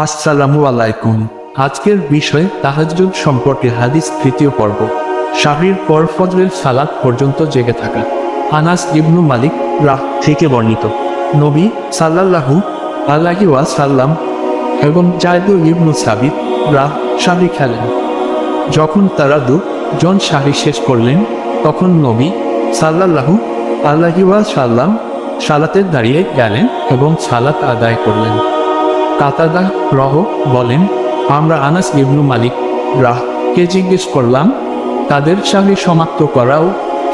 আসসালামু আলাইকুম। আজকের বিষয় তাহাজ্জুদ সম্পর্কে হাদিস তৃতীয় পর্ব। শাহরির পর ফজরের সালাত পর্যন্ত জেগে থাকা। আনাস ইবনু মালিক রাহ থেকে বর্ণিত। নবী সাল্লাল্লাহু আল্লাহি ওয়া সাল্লাম এবং জায়দু ইবনু সাবিত রাহ শাহরি খেলেন। যখন তারা দু জন শেষ করলেন, তখন নবী সাল্লাল্লাহু আল্লাহি ওয়া সাল্লাম সালাতে দাঁড়িয়ে গেলেন এবং সালাত আদায় করলেন। কাতাদা রহ বলেন, আমরা আনাস ইবনু মালিক রাহকে জিজ্ঞেস করলাম, তাদের সামনে সমাপ্ত করা ও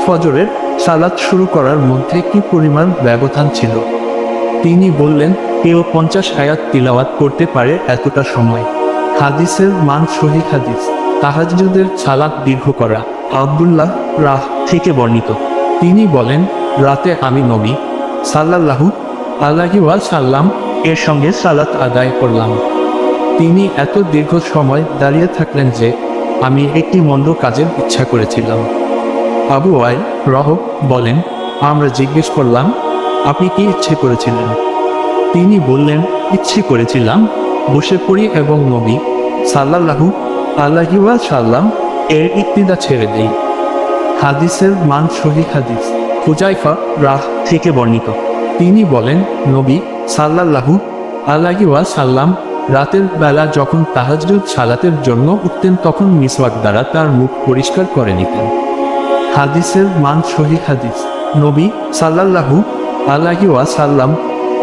ফজরের সালাত শুরু করার মধ্যে কি পরিমাণ ব্যবধান ছিল? তিনি বললেন, কেউ পঞ্চাশ আয়াত তিলাওয়াত করতে পারে এতটা সময়। হাদিসের মান সহি হাদিস। তাহাজুদের সালাত দীর্ঘ করা। আবদুল্লাহ রাহ থেকে বর্ণিত। তিনি বলেন, রাতে আমি নবী সাল্লাল্লাহু আল্লাহি সাল্লাম এর সঙ্গে সালাত আদায় করলাম। তিনি এত দীর্ঘ সময় দাঁড়িয়ে থাকলেন যে, আমি একটি মন্দ কাজের ইচ্ছা করেছিলাম। আবু ওয়াইল রহ বলেন, আমরা জিজ্ঞেস করলাম, আপনি কি ইচ্ছে করেছিলেন? তিনি বললেন, ইচ্ছে করেছিলাম, বসে পড়ি এবং নবী সাল্লাল্লাহু আল্লাহি ওয়া সাল্লাম এর ইক্তিদা ছেড়ে দেই। হাদিসের মান সহি হাদিস হুজাইফা রাহ থেকে বর্ণিত। তিনি বলেন, নবী সাল্লাল্লাহু আল্লাহি ওয়া সাল্লাম রাতের বেলা যখন তাহাজুদ সালাতের জন্য উঠতেন, তখন মিসওয়াক দ্বারা তার মুখ পরিষ্কার করে নিতেন। হাদিসের মান সহি হাদিস। নবী সাল্লাল্লাহু আল্লাহি ওয়া সাল্লাম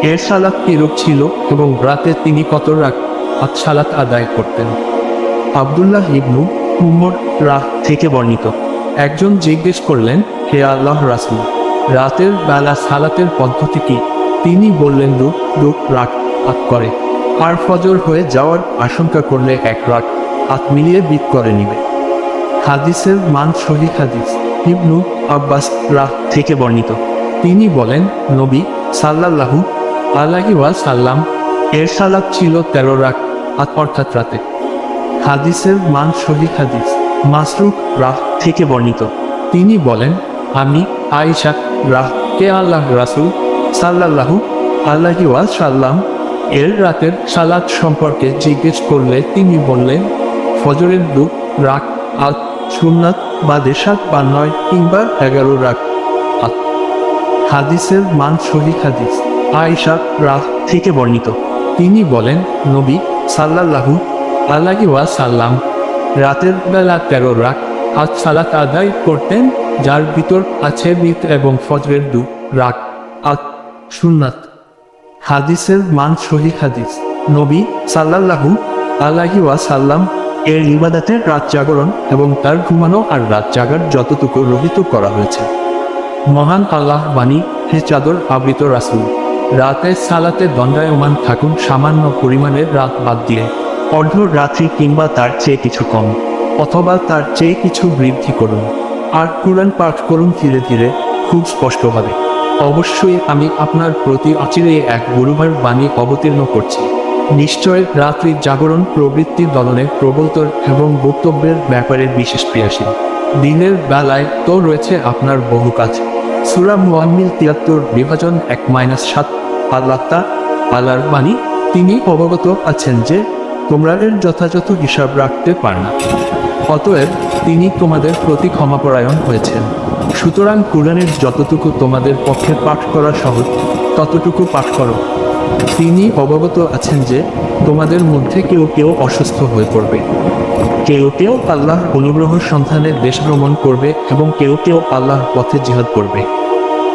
এর সালাত কিরূপ ছিল এবং রাতে তিনি কত রাখ সালাত আদায় করতেন? আবদুল্লাহ ইবনু উমর রাহ থেকে বর্ণিত। একজন জিজ্ঞেস করলেন, হে আল্লাহ রাসুল, রাতের বেলা সালাতের পদ্ধতি কি? তিনি বললেন দু দু রাত আত করে। আর ফজর হয়ে যাওয়ার আশঙ্কা করলে এক রাত হাত মিলিয়ে বিদ করে নিবে। হাদিসের মান সহি হাদিস। ইবনু আব্বাস রাহ থেকে বর্ণিত। তিনি বলেন, নবী সাল্লাল্লাহু আল্লাহি সাল্লাম এর সালাত ছিল তেরো রাত আত অর্থাৎ রাতে। হাদিসের মান সহি হাদিস মাসরুক রাহ থেকে বর্ণিত। তিনি বলেন, আমি আয়েশা রাহ কে আল্লাহ রাসুল সাল্লাল্লাহু আল্লাহি সাল্লাম এর রাতের সালাদ সম্পর্কে জিজ্ঞেস করলে তিনি বললেন, ফজরের দু রাক আত সুন্নাত বা দেশাত বা নয় কিংবা এগারো রাক আত হাদিসের মান সহি হাদিস। আয়েশা রাহ থেকে বর্ণিত। তিনি বলেন, নবী সাল্লাল্লাহু আল্লাহি সাল্লাম রাতের বেলা তেরো রাক আজ সালাত আদায় করতেন, যার ভিতর আছে বিত এবং ফজরের দু রাগ আত সুন্নাত। হাদিসের মান সহি হাদিস। নবী সাল্লাল্লাহু আল্লাহি ওয়া সাল্লাম এর ইবাদাতের রাত জাগরণ এবং তার ঘুমানো আর রাত জাগার যতটুকু রহিত করা হয়েছে। মহান আল্লাহ বাণী, হে চাদর আবৃত রাসুল, রাতে সালাতে দণ্ডায়মান থাকুন সামান্য পরিমাণের রাত বাদ দিয়ে। অর্ধ রাত্রি কিংবা তার চেয়ে কিছু কম, অথবা তার চেয়ে কিছু বৃদ্ধি করুন। আর কোরআন পাঠ করুন ধীরে ধীরে, খুব স্পষ্টভাবে অবশ্যই আমি আপনার প্রতি অচিরেই এক গুরুবার বাণী অবতীর্ণ করছি। নিশ্চয় রাত্রি জাগরণ প্রবৃত্তি দলনের প্রবলতর এবং বক্তব্যের ব্যাপারে বিশেষ ক্রিয়াশীল দিনের বেলায় তো রয়েছে আপনার বহু কাজ। সুরা মুয়াম্মিল তিয়াত্তর, বিভাজন এক মাইনাস সাত আল্লাহতা আল্লাহর বাণী। তিনি অবগত আছেন যে তোমরা যথাযথ হিসাব রাখতে পার না। অতএব তিনি তোমাদের প্রতি ক্ষমাপরায়ণ হয়েছেন। সুতরাং কোরআনের যতটুকু তোমাদের পক্ষে পাঠ করা সহজ, ততটুকু পাঠ করো। তিনি অবগত আছেন যে তোমাদের মধ্যে কেউ কেউ অসুস্থ হয়ে পড়বে। কেউ কেউ আল্লাহ অনুগ্রহ সন্ধানে দেশ ভ্রমণ করবে এবং কেউ কেউ আল্লাহর পথে জিহাদ করবে।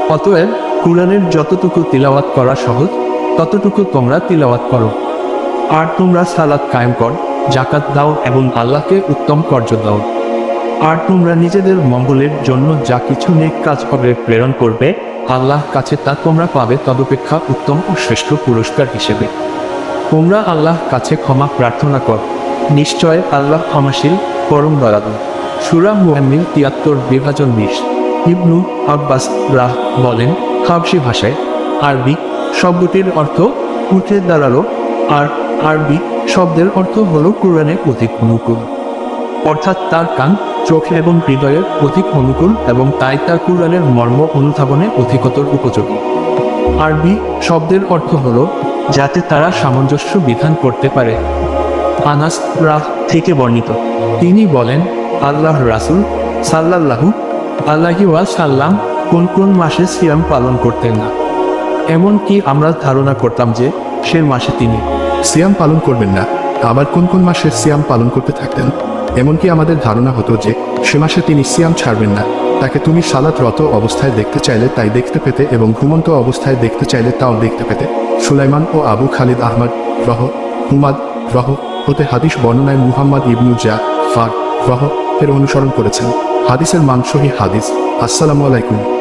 অতএব কোরআনের যতটুকু তিলাওয়াত করা সহজ, ততটুকু তোমরা তিলাওয়াত করো। আর তোমরা সালাত কায়েম কর জাকাত দাও এবং আল্লাহকে উত্তম কর্য দাও। আর তোমরা নিজেদের মঙ্গলের জন্য যা কিছু নেক কাজ করে প্রেরণ করবে আল্লাহ কাছে তা তোমরা পাবে তদপেক্ষা উত্তম ও শ্রেষ্ঠ পুরস্কার হিসেবে। তোমরা আল্লাহ কাছে ক্ষমা প্রার্থনা কর। নিশ্চয় আল্লাহ ক্ষমাশীল, পরম দয়ালু। সুরা মুহাম্মিল তিয়াত্তর বিভাজন বিশ। ইবনু আব্বাস রাহ বলেন খাবসি ভাষায়, আরবি শব্দটির অর্থ উঠে দাঁড়াল, আর আরবি শব্দের অর্থ হল কোরআনের অধিক অনুকূল। অর্থাৎ তার কান, চোখ এবং হৃদয়ের অধিক অনুকূল এবং তাই তার কুরআনের মর্ম অনুধাবনে অধিকতর উপযোগী। আরবি শব্দের অর্থ হল যাতে তারা সামঞ্জস্য বিধান করতে পারে। আনাস রাহ থেকে বর্ণিত। তিনি বলেন, আল্লাহ রাসুল সাল্লাল্লাহু আল্লাহি ওয়া সাল্লাম কোন কোন মাসে সিয়াম পালন করতেন না। এমনকি আমরা ধারণা করতাম যে সে মাসে তিনি সিয়াম পালন করবেন না। আবার কোন কোন মাসে সিয়াম পালন করতে থাকতেন? এমনকি আমাদের ধারণা হতো যে, সে মাসে তিনি সিয়াম ছাড়বেন না। তাকে তুমি সালাতরত অবস্থায় দেখতে চাইলে তাই দেখতে পেতে এবং ঘুমন্ত অবস্থায় দেখতে চাইলে তাও দেখতে পেতে। সুলাইমান ও আবু খালিদ আহমদ রহ, হুমাদ রহ হতে হাদিস বর্ণনায় মুহাম্মদ ইবনু জা ফার রহ এর অনুসরণ করেছেন। হাদিসের মাংসহী হাদিস। আসসালামু আলাইকুম।